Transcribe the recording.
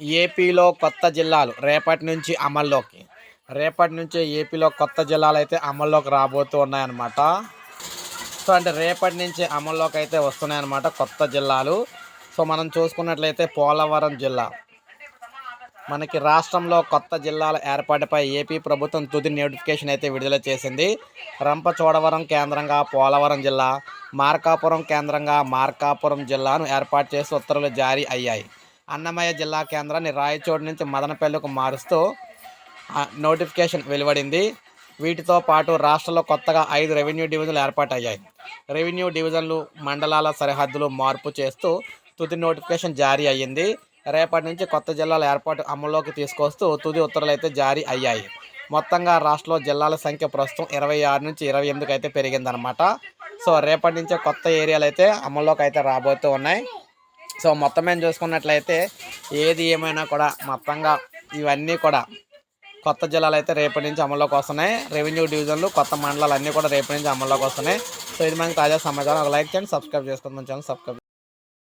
ఏపీలో కొత్త జిల్లాలు రేపటి నుంచి అమల్లోకి. రేపటి నుంచి ఏపీలో కొత్త జిల్లాలు అయితే అమల్లోకి రాబోతూ ఉన్నాయన్నమాట. సో అంటే రేపటి నుంచి అమల్లోకి అయితే వస్తున్నాయన్నమాట కొత్త జిల్లాలు. సో మనం చూసుకున్నట్లయితే పోలవరం జిల్లా. మనకి రాష్ట్రంలో కొత్త జిల్లాల ఏర్పాటుపై ఏపీ ప్రభుత్వం తుది నోటిఫికేషన్ అయితే విడుదల చేసింది. రంపచోడవరం కేంద్రంగా పోలవరం జిల్లా మార్కాపురం కేంద్రంగా మార్కాపురం జిల్లాను ఏర్పాటు చేసి ఉత్తర్వులు జారీ అయ్యాయి. అన్నమయ్య జిల్లా కేంద్రాన్ని రాయచోటు నుంచి మదనపల్లికు మారుస్తూ నోటిఫికేషన్ వెలువడింది. వీటితో పాటు రాష్ట్రంలో కొత్తగా ఐదు రెవెన్యూ డివిజన్లు ఏర్పాటయ్యాయి. రెవెన్యూ డివిజన్లు మండలాల సరిహద్దులు మార్పు చేస్తూ తుది నోటిఫికేషన్ జారీ అయ్యింది. రేపటి నుంచి కొత్త జిల్లాల ఏర్పాటు అమల్లోకి తీసుకొస్తూ తుది ఉత్తర్వులు అయితే జారీ అయ్యాయి. మొత్తంగా రాష్ట్రంలో జిల్లాల సంఖ్య ప్రస్తుతం ఇరవై ఆరు నుంచి ఇరవై ఎనిమిదికి అయితే పెరిగిందనమాట సో రేపటి నుంచే కొత్త ఏరియాలు అయితే అమల్లోకి అయితే రాబోతూ ఉన్నాయి. సో మొత్తం మేము చూసుకున్నట్లయితే ఏది ఏమైనా కూడా మొత్తంగా ఇవన్నీ కూడా కొత్త జిల్లాలు అయితే రేపటి నుంచి అమల్లోకి వస్తున్నాయి. రెవెన్యూ డివిజన్లు కొత్త మండలాలు అన్నీ కూడా రేపటి నుంచి అమల్లోకి వస్తున్నాయి. సో ఇది మనకి తాజా సమాచారం. ఒక లైక్ చేయండి సబ్స్క్రైబ్ చేసుకుందాం ఛానల్ సబ్స్క్రైబ్